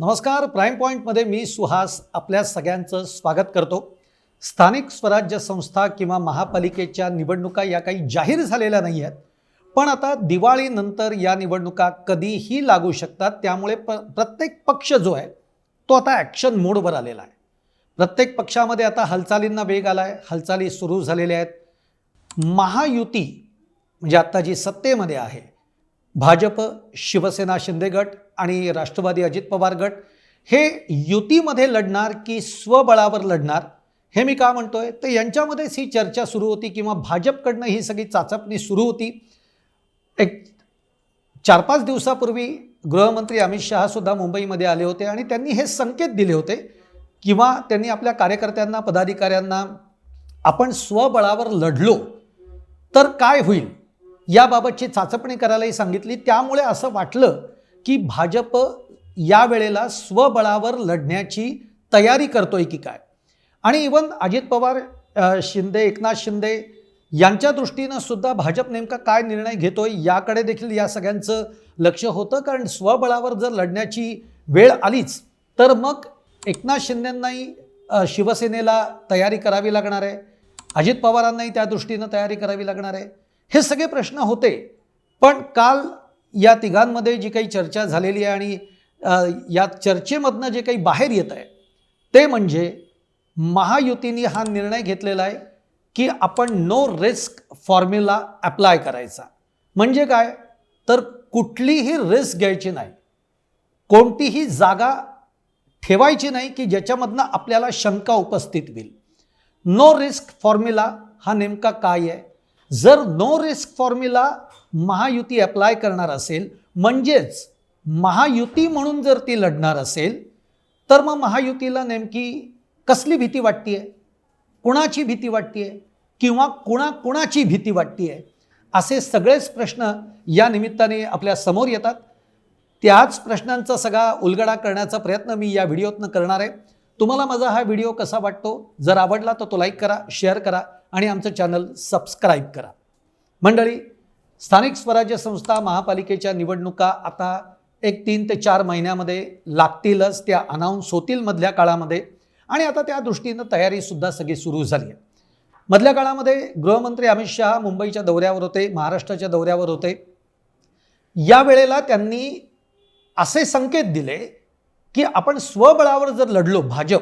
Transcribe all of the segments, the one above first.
नमस्कार प्राईम पॉईंटमध्ये मी सुहास आपल्या सगळ्यांचं स्वागत करतो. स्थानिक स्वराज्य संस्था किंवा महापालिकेच्या निवडणुका या काही जाहीर झालेल्या नाही आहेत पण आता दिवाळीनंतर या निवडणुका कधीही लागू शकतात. त्यामुळे प प्रत्येक पक्ष जो आहे तो आता ॲक्शन मोडवर आलेला आहे. प्रत्येक पक्षामध्ये आता हालचालींना वेग आला आहे हालचाली सुरू झालेल्या आहेत. महायुती म्हणजे आत्ता जी सत्तेमध्ये आहे भाजप शिवसेना शिंदे गट आणि राष्ट्रवादी अजित पवार गट हे युतीमध्ये लढणार की स्वबळावर लढणार हे मी का म्हणतोय? तर यांच्यामध्येच ही चर्चा सुरू होती किंवा भाजपकडनं ही सगळी चाचपणी सुरू होती. एक चार पाच दिवसापूर्वी गृहमंत्री अमित शहा सुद्धा मुंबईमध्ये आले होते आणि त्यांनी हे संकेत दिले होते किंवा त्यांनी आपल्या कार्यकर्त्यांना पदाधिकाऱ्यांना आपण स्वबळावर लढलो तर काय होईल? याबाबतची चाचपणी करायलाही सांगितली. त्यामुळे असं वाटलं की भाजप या वेळेला स्वबळावर लढण्याची तयारी करतोय की काय? आणि इवन अजित पवार शिंदे एकनाथ शिंदे यांच्या दृष्टीनं सुद्धा भाजप नेमका काय निर्णय घेतोय याकडे देखील या सगळ्यांचं लक्ष होतं. कारण स्वबळावर जर लढण्याची वेळ आलीच तर मग एकनाथ शिंदेंनाही शिवसेनेला तयारी करावी लागणार आहे. अजित पवारांनाही त्या दृष्टीनं तयारी करावी लागणार आहे. हे सगळे प्रश्न होते. पण काल या तिघांमध्ये जी काही चर्चा झालेली आहे आणि या चर्चेमधनं जे काही बाहेर येत आहे ते म्हणजे महायुतीने हा निर्णय घेतलेला आहे की आपण नो रिस्क फॉर्म्युला अप्लाय करायचा. म्हणजे काय? तर कुठलीही रिस्क घ्यायची नाही. कोणतीही जागा ठेवायची नाही की ज्याच्यामधनं आपल्याला शंका उपस्थित होईल. नो रिस्क फॉर्म्युला हा नेमका काय आहे? जर no risk formula Mahayuti apply करणार असेल म्हणजेच महायुती म्हणून जर ती लढणार असेल तर मग महायुतीला नेमकी कसली भीती वाटते आहे कुणाची भीती वाटते आहे किंवा कुणा कुणाची भीती वाटते आहे असे सगळेच प्रश्न या निमित्ताने आपल्यासमोर येतात. त्याच प्रश्नांचा सगळा उलगडा करण्याचा प्रयत्न मी या व्हिडिओतनं करणार आहे. तुम्हाला माझा हा व्हिडिओ कसा वाटतो? जर आवडला तर तो लाईक करा शेअर करा. आणि आमचं चॅनल सबस्क्राईब करा. मंडळी स्थानिक स्वराज्य संस्था महापालिकेच्या निवडणुका आता एक तीन ते चार महिन्यामध्ये लागतीलच त्या अनाऊन्स होतील मधल्या काळामध्ये. आणि आता त्या दृष्टीनं तयारीसुद्धा सगळी सुरू झाली आहे. मधल्या काळामध्ये गृहमंत्री अमित शहा मुंबईच्या दौऱ्यावर होते महाराष्ट्राच्या दौऱ्यावर होते. या वेळेला त्यांनी असे संकेत दिले की आपण स्वबळावर जर लढलो भाजप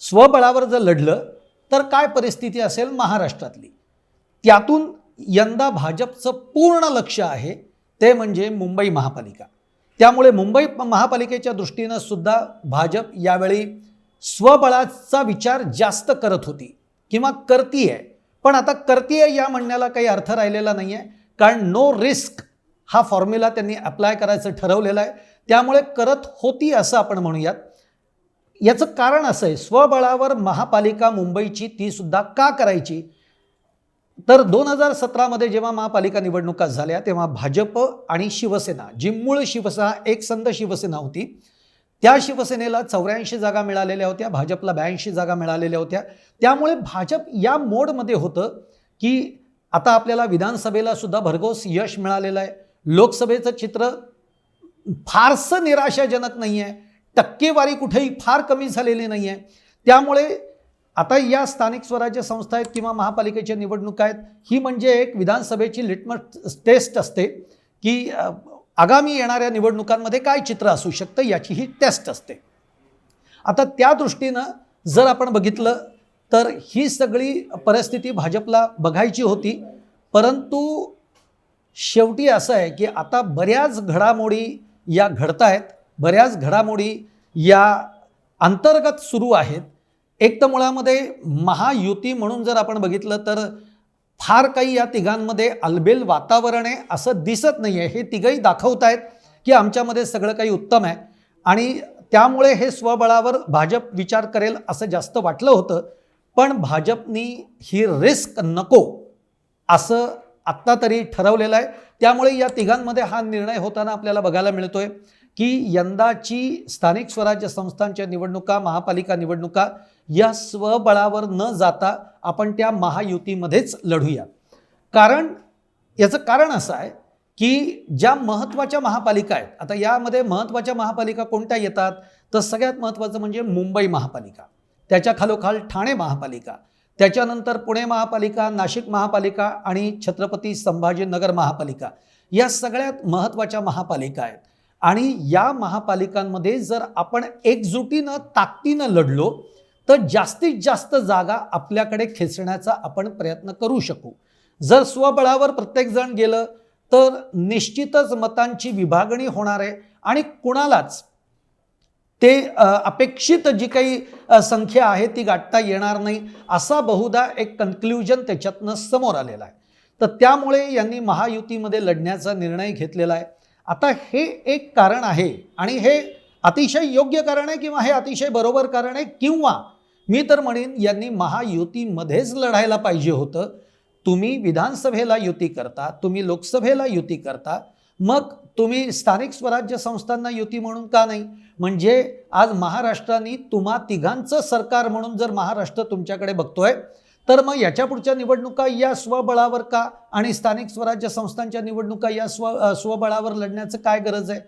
स्वबळावर जर लढलं तर काय परिस्थिती असेल महाराष्ट्रातली? त्यातून यंदा भाजपचं पूर्ण लक्ष आहे ते म्हणजे मुंबई महापालिका. त्यामुळे मुंबई महापालिकेच्या दृष्टीनं सुद्धा भाजप यावेळी स्वबळाचा विचार जास्त करत होती. किंवा करतीये. पण आता करतीये या म्हणण्याला काही अर्थ राहिलेला नाही आहे कारण नो रिस्क हा फॉर्म्युला त्यांनी अप्लाय करायचं ठरवलेलं आहे. त्यामुळे करत होती असं आपण म्हणूयात. याचं कारण असं आहे स्वबळावर महापालिका मुंबईची ती सुद्धा का करायची? तर दोन हजार सतरामध्ये जेव्हा महापालिका निवडणुका झाल्या तेव्हा भाजप आणि शिवसेना जी मूळ शिवसेना एक संघ शिवसेना होती त्या शिवसेनेला चौऱ्याऐंशी जागा मिळालेल्या होत्या भाजपला ब्याऐंशी जागा मिळालेल्या होत्या. त्यामुळे भाजप या मोडमध्ये होतं की आता आपल्याला विधानसभेला सुद्धा भरघोस यश मिळालेलं आहे. लोकसभेचं चित्र फारसं निराशाजनक नाही आहे टक्केवारी कुठेही फार कमी झालेली नाही आहे त्यामुळे आता या स्थानिक स्वराज्य संस्था आहेत किंवा महापालिकेच्या निवडणुका आहेत ही म्हणजे एक विधानसभेची लिटमस टेस्ट असते की आगामी येणाऱ्या निवडणुकांमध्ये काय चित्र असू शकतं याची ही टेस्ट असते. आता त्या दृष्टीनं जर आपण बघितलं तर ही सगळी परिस्थिती भाजपला बघायची होती. परंतु शेवटी असं आहे की आता बऱ्याच घडामोडी या घडत आहेत बऱ्याच घडामोडी या अंतर्गत सुरू आहेत. एक तर मुळामध्ये महायुती म्हणून जर आपण बघितलं तर फार काही या तिघांमध्ये अलबेल वातावरण आहे असं दिसत नाही आहे हे तिघही दाखवत आहेत की आमच्यामध्ये सगळं काही उत्तम आहे. आणि त्यामुळे हे स्वबळावर भाजप विचार करेल असं जास्त वाटलं होतं. पण भाजपनी ही रिस्क नको असं आत्ता तरी ठरवलेलं आहे. त्यामुळे या तिघांमध्ये हा निर्णय होताना आपल्याला बघायला मिळतोय. की यंदाची स्थानिक स्वराज्य संस्थांच्या निवडणुका महापालिका निवडणुका या स्वबळावर न जाता आपण त्या महायुतीमध्येच लढूया. कारण याचं कारण असं आहे की ज्या महत्त्वाच्या महापालिका आहेत आता यामध्ये महत्त्वाच्या महापालिका कोणत्या येतात? तर सगळ्यात महत्त्वाचं म्हणजे मुंबई महापालिका. त्याच्या खालोखाल ठाणे महापालिका त्याच्यानंतर पुणे महापालिका नाशिक महापालिका आणि छत्रपती संभाजीनगर महापालिका या सगळ्यात महत्त्वाच्या महापालिका आहेत. आणि या महापालिकांमध्ये जर आपण एकजुटीनं ताकदीनं लढलो तर जास्तीत जास्त जागा आपल्याकडे खेचण्याचा आपण प्रयत्न करू शकू. जर स्वबळावर प्रत्येकजण गेलं तर निश्चितच मतांची विभागणी होणार आहे आणि कुणालाच ते अपेक्षित जी काही संख्या आहे ती गाठता येणार नाही असा बहुधा एक कन्क्ल्युजन त्याच्यातनं समोर आलेला आहे. तर त्यामुळे यांनी महायुतीमध्ये लढण्याचा निर्णय घेतलेला आहे. आता हे एक कारण आहे आणि हे अतिशय योग्य कारण आहे किंवा हे अतिशय बरोबर कारण आहे किंवा मी तर म्हणेन यांनी महायुतीमध्येच लढायला पाहिजे होतं. तुम्ही विधानसभेला युती करता तुम्ही लोकसभेला युती करता मग तुम्ही स्थानिक स्वराज्य संस्थांना युती म्हणून का नाही? म्हणजे आज महाराष्ट्राने तुम्हा तिघांचं सरकार म्हणून जर महाराष्ट्र तुमच्याकडे बघतोय तर मग याच्या पुढच्या निवडणुका या स्वबळावर का? आणि स्थानिक स्वराज्य संस्थांच्या निवडणुका या स्व स्वबळावर लढण्याचं काय गरज आहे?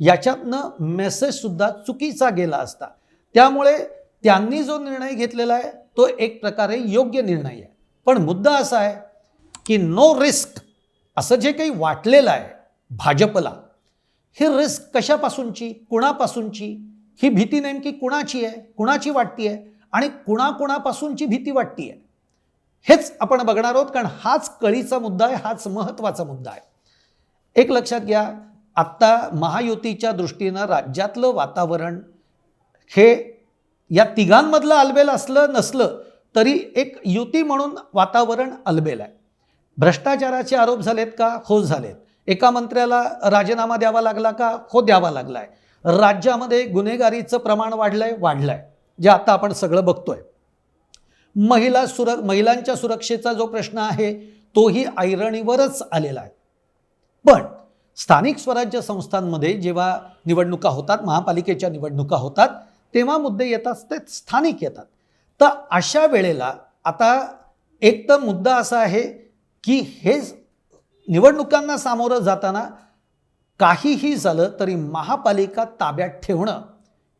याच्यातनं मेसेजसुद्धा चुकीचा गेला असता. त्यामुळे त्यांनी जो निर्णय घेतलेला आहे तो एक प्रकारे योग्य निर्णय आहे. पण मुद्दा असा आहे की नो रिस्क असं जे काही वाटलेलं आहे भाजपला ही रिस्क कशापासूनची कुणापासूनची? ही भीती नेमकी कुणाची आहे? कुणाची वाटती आहे आणि कुणाकुणापासूनची भीती वाटती आहे हेच आपण बघणार आहोत कारण हाच कळीचा मुद्दा आहे हाच महत्त्वाचा मुद्दा आहे. एक लक्षात घ्या आत्ता महायुतीच्या दृष्टीनं राज्यातलं वातावरण हे या तिघांमधलं अलबेल असलं नसलं तरी एक युती म्हणून वातावरण अलबेल आहे. भ्रष्टाचाराचे आरोप झालेत का? हो झालेत. एका मंत्र्याला राजीनामा द्यावा लागला का? हो द्यावा लागला आहे राज्यामध्ये गुन्हेगारीचं प्रमाण वाढलं आहे वाढलं आहे जे आता आपण सगळं बघतोय. महिला सुर महिलांच्या सुरक्षेचा जो प्रश्न आहे तोही ऐरणीवरच आलेला आहे. पण स्थानिक स्वराज्य संस्थांमध्ये जेव्हा निवडणुका होतात महापालिकेच्या निवडणुका होतात तेव्हा मुद्दे येतात ते स्थानिक येतात. तर अशा वेळेला आता एक तर मुद्दा असा आहे की हे निवडणुकांना सामोरं जाताना काहीही झालं तरी महापालिका ताब्यात ठेवणं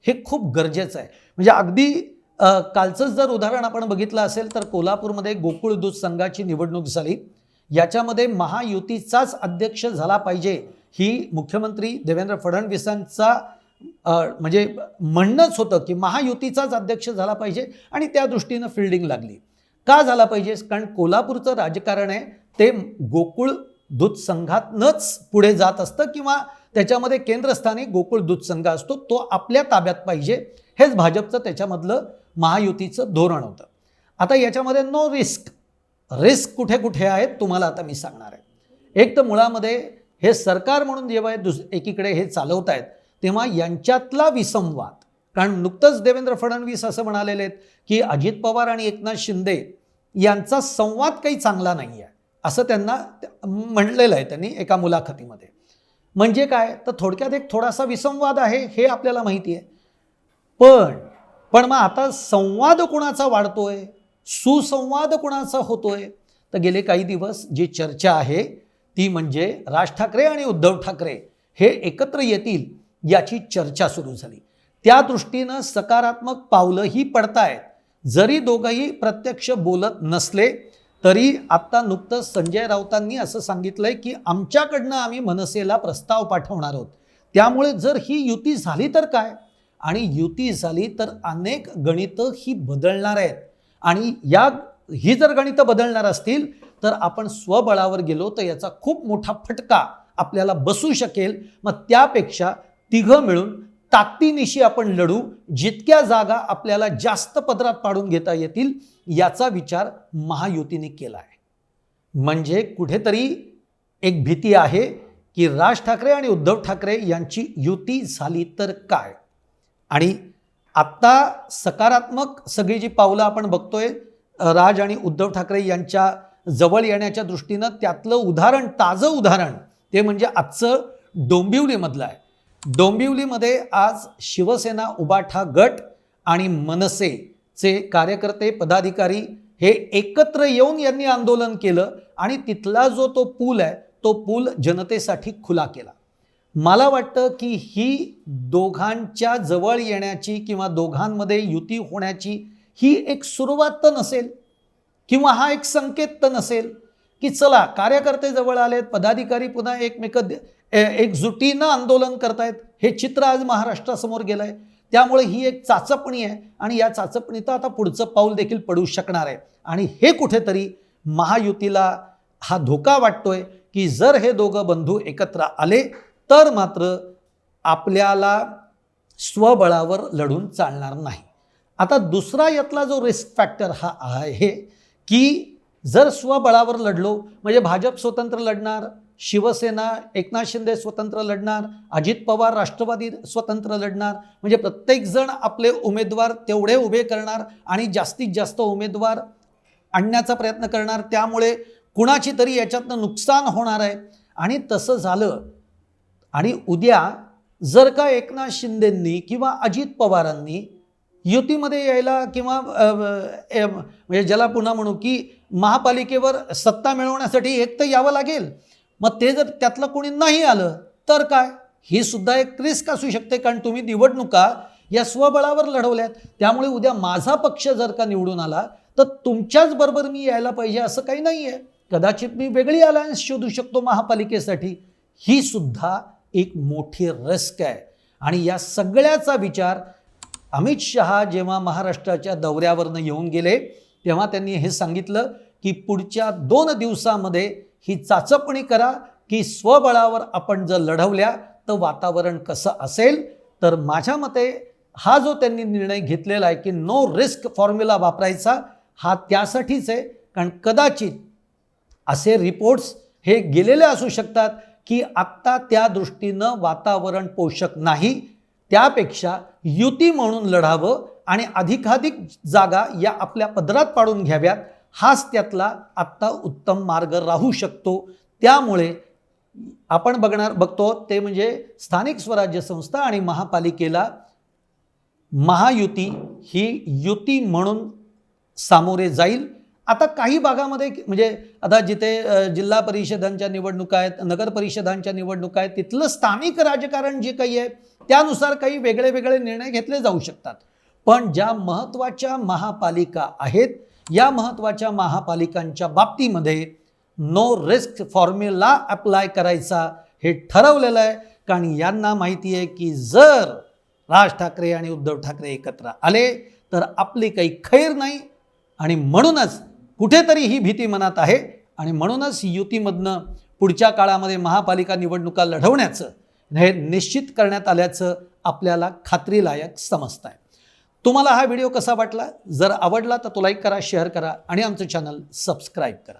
हे खूप गरजेचं आहे. म्हणजे अगदी कालचंच जर उदाहरण आपण बघितलं असेल तर कोल्हापूरमध्ये गोकुळ दूध संघाची निवडणूक झाली. याच्यामध्ये महायुतीचाच अध्यक्ष झाला पाहिजे ही मुख्यमंत्री देवेंद्र फडणवीसांचा म्हणजे म्हणणंच होतं की महायुतीचाच अध्यक्ष झाला पाहिजे आणि त्या दृष्टीनं फिल्डिंग लागली. का झाला पाहिजे? कारण कोल्हापूरचं राजकारण आहे ते गोकुळ दूध संघातनंच पुढे जात असतं किंवा त्याच्यामध्ये केंद्रस्थानी गोकुळ दूध संघ असतो तो आपल्या ताब्यात पाहिजे. हेच भाजपचं त्याच्यामधलं महायुतीचं धोरण होतं. आता याच्यामध्ये नो रिस्क रिस्क कुठे कुठे आहेत तुम्हाला आता मी सांगणार आहे. एक तर मुळामध्ये हे सरकार म्हणून जेव्हा दुस एकीकडे हे चालवत आहेत तेव्हा यांच्यातला विसंवाद कारण नुकतंच देवेंद्र फडणवीस असं म्हणालेले आहेत की अजित पवार आणि एकनाथ शिंदे यांचा संवाद काही चांगला नाही आहे असं त्यांना म्हणलेलं आहे त्यांनी एका मुलाखतीमध्ये. म्हणजे काय? तर थोडक्यात एक थोडासा विसंवाद आहे हे आपल्याला माहिती आहे. पण पण मग आता संवाद कुणाचा वाढतोय? सुसंवाद कुणाचा होतोय? तर गेले काही दिवस जी चर्चा आहे ती म्हणजे राज ठाकरे आणि उद्धव ठाकरे हे एकत्र येतील याची चर्चा सुरू झाली. त्या दृष्टीनं सकारात्मक पावलंही पडतायत. जरी दोघंही प्रत्यक्ष बोलत नसले तरी आत्ता नुकतंच संजय राऊतांनी असं सांगितलंय की आमच्याकडनं आम्ही मनसेला प्रस्ताव पाठवणार आहोत. त्यामुळे जर ही युती झाली तर काय? आणि युती झाली तर अनेक गणितं ही बदलणार आहेत. आणि या ही जर गणितं बदलणार असतील तर आपण स्वबळावर गेलो तर याचा खूप मोठा फटका आपल्याला बसू शकेल. मग त्यापेक्षा तिघं मिळून ताकदीनिशी आपण लढू जितक्या जागा आपल्याला जास्त पदरात पाडून घेता येतील याचा विचार महायुतीने केला आहे म्हणजे कुठेतरी एक भीती आहे की राज ठाकरे आणि उद्धव ठाकरे यांची युती झाली तर काय? आणि आत्ता सकारात्मक सगळी जी पावलं आपण बघतोय राज आणि उद्धव ठाकरे यांच्या जवळ येण्याच्या दृष्टीनं त्यातलं उदाहरण ताजं उदाहरण ते म्हणजे आजचं डोंबिवलीमधलं आहे. डोंबिवलीमध्ये आज शिवसेना उबाठा गट आणि मनसेचे कार्यकर्ते पदाधिकारी हे एकत्र येऊन यांनी आंदोलन केलं आणि तिथला जो तो पूल आहे तो पूल जनतेसाठी खुला केला. मला वाटतं की ही दोघांच्या जवळ येण्याची किंवा दोघांमध्ये युती होण्याची ही एक सुरुवात तर नसेल किंवा हा एक संकेत तर नसेल की चला कार्यकर्ते जवळ आलेत पदाधिकारी पुन्हा एकमेक एकजुटीनं आंदोलन करतायत. हे चित्र आज महाराष्ट्रासमोर गेलं आहे त्यामुळे ही एक चाचपणी आहे आणि या चाचपणीत आता पुढचं पाऊल देखील पडू शकणार आहे. आणि हे कुठेतरी महायुतीला हा धोका वाटतोय की जर हे दोघं बंधू एकत्र आले तर मात्र आपल्याला स्वबळावर लढून चालणार नाही. आता दुसरा यातला जो रिस्क फॅक्टर हा आहे की जर स्वबळावर लढलो म्हणजे भाजप स्वतंत्र लढणार शिवसेना एकनाथ शिंदे स्वतंत्र लढणार अजित पवार राष्ट्रवादी स्वतंत्र लढणार म्हणजे प्रत्येकजण आपले उमेदवार तेवढे उभे करणार आणि जास्तीत जास्त उमेदवार आणण्याचा प्रयत्न करणार. त्यामुळे कुणाची तरी याच्यातनं नुकसान होणार आहे. आणि तसं झालं आणि उद्या जर का एकनाथ शिंदेंनी किंवा अजित पवारांनी युतीमध्ये यायला किंवा म्हणजे ज्याला पुन्हा म्हणू की महापालिकेवर सत्ता मिळवण्यासाठी एक तर यावं लागेल. मग ते जर त्यातलं कोणी नाही आलं तर काय? ही सुद्धा एक रिस्क असू शकते कारण तुम्ही निवडणुका या स्वबळावर लढवल्यात. त्यामुळे उद्या माझा पक्ष जर का निवडून आला तर तुमच्याच बरोबर मी यायला पाहिजे असं काही नाही आहे कदाचित मी वेगळी अलायन्स शोधू शकतो महापालिकेसाठी. ही सुद्धा एक मोठी रिस्क आहे. आणि या सगळ्याचा विचार अमित शहा जेव्हा महाराष्ट्राच्या दौऱ्यावरनं येऊन गेले तेव्हा त्यांनी हे सांगितलं की पुढच्या दोन दिवसामध्ये ही चाचपणी करा की स्वबळावर आपण जर लढवल्या तर वातावरण कसं असेल? तर माझ्या मते हा जो त्यांनी निर्णय घेतलेला आहे की नो रिस्क फॉर्म्युला वापरायचा हा त्यासाठीच आहे. कारण कदाचित असे रिपोर्ट्स हे गेलेले असू शकतात की आत्ता त्या दृष्टीनं वातावरण पोषक नाही. त्यापेक्षा युती म्हणून लढावं आणि अधिकाधिक जागा या आपल्या पदरात पाडून घ्याव्यात हाच त्यातला आत्ता उत्तम मार्ग राहू शकतो. त्यामुळे आपण बघणार बघतो ते म्हणजे स्थानिक स्वराज्य संस्था आणि महापालिकेला महायुती ही युती म्हणून सामोरे जाईल. आता काही भागामध्ये म्हणजे आता जिथे जिल्हा परिषदांच्या निवडणुका आहेत नगर परिषदांच्या निवडणुका आहेत तिथलं स्थानिक राजकारण जे काही आहे त्यानुसार काही वेगळे वेगळे निर्णय घेतले जाऊ शकतात. पण ज्या महत्त्वाच्या महापालिका आहेत या महत्त्वाच्या महापालिकांच्या बाबतीमध्ये नो रिस्क फॉर्म्युला अप्लाय करायचा हे ठरवलेलं आहे. कारण यांना माहिती आहे की जर राज ठाकरे आणि उद्धव ठाकरे एकत्र आले तर आपली काही खैर नाही आणि म्हणूनच कुठेतरी ही भीती मनात आहे. आणि म्हणूनच युतीमधनं पुढच्या काळामध्ये महापालिका निवडणुका लढवण्याचं हे निश्चित करण्यात आल्याचं आपल्याला खात्रीलायक समजत आहे तुम्हाला हा व्हिडिओ कसा वाटला? जर आवडला तर तो लाईक करा शेअर करा आणि आमचं चॅनल सबस्क्राईब करा.